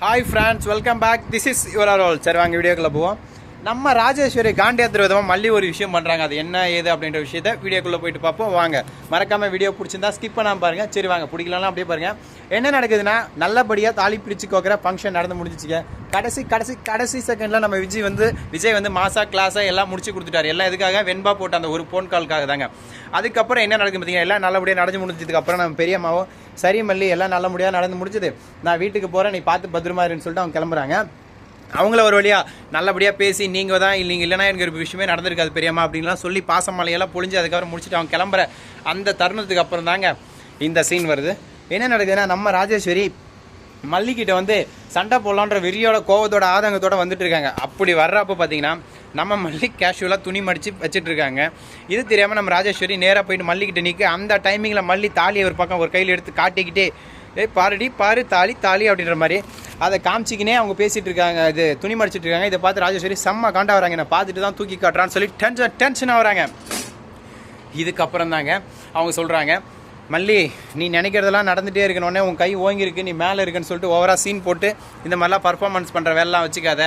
Hi friends welcome back this is your all சரி வாங்க வீடியோக்குள்ளே போவோம். நம்ம ராஜேஸ்வரி காண்டியாத்திர விதமாக மல்லி ஒரு விஷயம் பண்ணுறாங்க அது என்ன ஏது அப்படின்ற விஷயத்த வீடியோக்குள்ளே போயிட்டு பார்ப்போம். வாங்க. மறக்காமல் வீடியோ பிடிச்சிருந்தா ஸ்கிப் பண்ணாமல் பாருங்க. சரி வாங்க. பிடிக்கலாம் அப்படியே பாருங்க. என்ன நடக்குதுன்னா நல்லபடியாக தாலி பிரித்து கோக்கிற ஃபங்க்ஷன் நடந்து முடிஞ்சிச்சுங்க. கடைசி கடைசி கடைசி செகண்டில் நம்ம விஜய் வந்து விஜய் வந்து மாசா கிளாஸாக எல்லாம் முடிச்சு கொடுத்துட்டாரு. எல்லாம் எதுக்காக? வெண்பா போட்ட அந்த ஒரு ஃபோன் கால்க்காக தாங்க அதுக்கப்புறம் என்ன நடக்கும் பார்த்தீங்கன்னா எல்லாம் நல்லபடியாக நடந்து முடிஞ்சதுக்கப்புறம் நம்ம பெரியம்மாவும் சரி மல்லி எல்லாம் நல்லபடியாக நடந்து முடிஞ்சது. நான் வீட்டுக்கு போகிறேன் நீ பார்த்து பத்திரமா இருன்னு சொல்லிட்டு அவங்க கிளம்புறாங்க. அவங்கள ஒரு வழியாக நல்லபடியாக பேசி நீங்கள் தான் இல்லைங்க இல்லைனா எனக்கு ஒரு விஷயமே நடந்திருக்காது பெரியம்மா அப்படின்லாம் சொல்லி பாசமலையெல்லாம் பொழிஞ்சு அதுக்கப்புறம் முடிச்சுட்டு அவங்க கிளம்புற அந்த தருணத்துக்கு அப்புறம் தாங்க இந்த சீன் வருது. என்ன நடக்குதுன்னா நம்ம ராஜேஸ்வரி மல்லிகிட்ட வந்து சண்டை போடலான்ற வெறியோட கோவத்தோட ஆதங்கத்தோட வந்துட்டு இருக்காங்க. அப்படி வர்றப்போ பார்த்தீங்கன்னா நம்ம மல்லி கேஷுவலாக துணி மடித்து வச்சுட்டு இருக்காங்க. இது தெரியாமல் நம்ம ராஜேஸ்வரி நேராக போயிட்டு மல்லிகிட்ட நிற்க அந்த டைமிங்கில் மல்லி தாலியை ஒரு பக்கம் ஒரு கையில் எடுத்து காட்டிக்கிட்டே ஏய் பாருடி பாரு தாலி தாலி அப்படின்ற மாதிரி. அதை காமிச்சிக்கினே அவங்க பேசிகிட்டு இருக்காங்க இது துணி மடிச்சிட்டு இருக்காங்க. இதை பார்த்து ராஜேஸ்வரி செம்ம காண்டா வராங்க. நான் பார்த்துட்டு தான் தூக்கி காட்டுறான்னு சொல்லி டென்ஷன் டென்ஷன் வராங்க. இதுக்கப்புறம் தாங்க அவங்க சொல்கிறாங்க மல்லி நீ நினைக்கிறதெல்லாம் நடந்துகிட்டே இருக்கணுன்னே உன் கை ஓங்கியிருக்கு நீ மேலே இருக்குன்னு சொல்லிட்டு ஓவராக சீன் போட்டு இந்த மாதிரிலாம் பர்ஃபார்மன்ஸ் பண்ணுற வேலைலாம் வச்சுக்காத.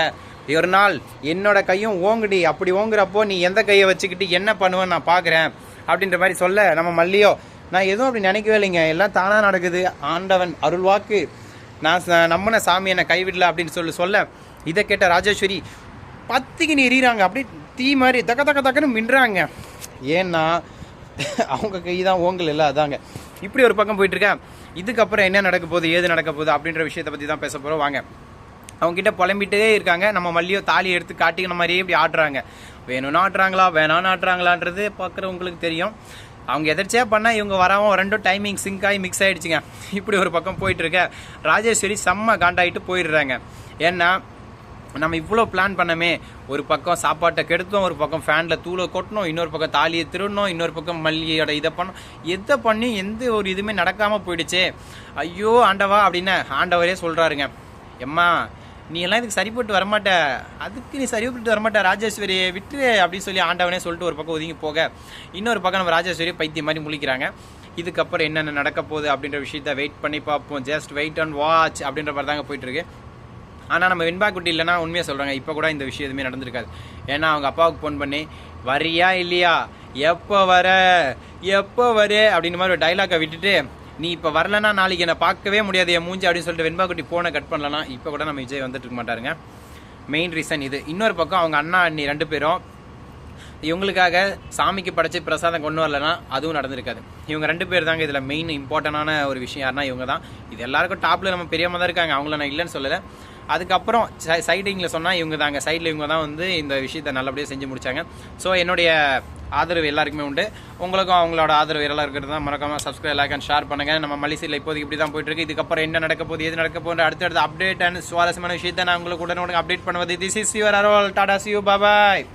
ஒரு நாள் என்னோட கையும் ஓங்குடி. அப்படி ஓங்குறப்போ நீ எந்த கையை வச்சுக்கிட்டு என்ன பண்ணுவேன்னு நான் பார்க்குறேன் அப்படின்ற மாதிரி சொல்ல நம்ம மல்லியோ நான் எதுவும் அப்படி நினைக்கவே இல்லைங்க. எல்லாம் தானாக நடக்குது. ஆண்டவன் அருள்வாக்கு. நான் நம்மன சாமி என்னை கைவிடல அப்படின்னு சொல்லி சொல்ல இதை கேட்ட ராஜேஸ்வரி பத்திக்கு எறிகிறாங்க அப்படி தீ மாதிரி தக்க தக்க தக்கன்னு மின்றாங்க. ஏன்னா அவங்க கை தான் ஓங்கல் இல்லை அதாங்க. இப்படி ஒரு பக்கம் போயிட்டுருக்கேன் இதுக்கப்புறம் என்ன நடக்க போகுது ஏது நடக்க போகுது அப்படின்ற விஷயத்தை பற்றி தான் பேச போகிறோம் வாங்க. அவங்ககிட்ட புலம்பிட்டே இருக்காங்க. நம்ம மல்லியோ தாலி எடுத்து காட்டிக்கிற மாதிரியே இப்படி ஆடுறாங்க வேணும்னு ஆடுறாங்களா வேணான்னு ஆடுறாங்களான்றது பார்க்குறவங்களுக்கு தெரியும். அவங்க எதர்ச்சியாக பண்ணால் இவங்க வராமல் ரெண்டும் டைமிங் சிங்க் ஆகி மிக்ஸ் ஆகிடுச்சிங்க இப்படி ஒரு பக்கம் போயிட்டு இருக்க ராஜேஸ்வரி செம்ம காண்டாகிட்டு போயிடுறாங்க. ஏன்னா நம்ம இவ்வளோ பிளான் பண்ணமே. ஒரு பக்கம் சாப்பாட்டை கெடுத்தோம் ஒரு பக்கம் ஃபேனில் தூளை கொட்டணும் இன்னொரு பக்கம் தாலியை திருடணும் இன்னொரு பக்கம் மல்லியோட இதை பண்ணோம். எதை பண்ணி எந்த ஒரு இதுவுமே நடக்காமல் போயிடுச்சே. ஐயோ ஆண்டவா அப்படின்னு ஆண்டவரே சொல்கிறாருங்க எம்மா நீ எல்லாம் இதுக்கு சரிப்பட்டு வரமாட்ட அதுக்கு நீ சரிப்பட்டு வரமாட்ட ராஜேஸ்வரியை விட்டு அப்படின்னு சொல்லி ஆண்டவனே சொல்லிட்டு ஒரு பக்கம் ஒதுங்கி போக இன்னொரு பக்கம் நம்ம ராஜேஸ்வரி பைத்தியம் மாதிரி முழிக்கிறாங்க. இதுக்கப்புறம் என்னென்ன நடக்க போகுது அப்படின்ற விஷயத்த வெயிட் பண்ணி பார்ப்போம். ஜஸ்ட் வெயிட் அண்ட் வாட்ச் அப்படின்ற மாதிரி தாங்க போயிட்டுருக்கு. ஆனால் நம்ம வெண்பா குட்டி இல்லைன்னா உண்மையாக சொல்கிறாங்க இப்போ கூட இந்த விஷயம் எதுவுமே நடந்திருக்காது. ஏன்னா அவங்க அப்பாவுக்கு ஃபோன் பண்ணி வரியா இல்லையா? எப்போ வர? எப்போ வர? அப்படின்ற மாதிரி ஒரு டைலாக்கை விட்டுட்டு நீ இப்போ வரலன்னா நாளைக்கு என்னை பார்க்கவே முடியாது என் மூஞ்சி அப்படின்னு சொல்லிட்டு வெண்பா குட்டி ஃபோனை கட் பண்ணலன்னா இப்போ கூட நம்ம விஜய் வந்துட்டு இருக்க மாட்டாருங்க. மெயின் ரீசன் இது. இன்னொரு பக்கம் அவங்க அண்ணா அண்ணி ரெண்டு பேரும் இவங்களுக்காக சாமிக்கு படைச்சு பிரசாதம் கொண்டு வரலன்னா அதுவும் நடந்திருக்காது. இவங்க ரெண்டு பேர் தாங்க இதில் மெயின் இம்பார்ட்டண்டான ஒரு விஷயம் யாருன்னா இவங்க தான். இது எல்லாருக்கும் டாப்பில் நம்ம பெரியமாக தான் இருக்காங்க. அவங்கள நான் இல்லைன்னு சொல்லலை. அதுக்கப்புறம் சைடிங்கில் சொன்னால் இவங்க தாங்க சைடில் இவங்க தான் வந்து இந்த விஷயத்தை நல்லபடியாக செஞ்சு முடிச்சாங்க. ஸோ என்னுடைய ஆதரவு எல்லாருக்குமே உண்டு. உங்களுக்கும் அவங்களோட ஆதரவு எல்லாம் இருக்கிறது தான். மறக்காமல் சப்ஸ்கிரைப் லைக் அண்ட் ஷேர் பண்ணுங்க. நம்ம மலிசையில் இப்போதைக்கு இப்படி தான் போயிட்டு இருக்கு இதுக்கப்புறம் என்ன நடக்க போகுது எது நடக்க போகுது அடுத்தடுத்த அப்டேட் அண்ட் சுவாரஸ்யமான விஷயத்தை நான் உங்களுக்கு உடனே அப்டேட் பண்ணுவது. This is your Arrol tata see you bye bye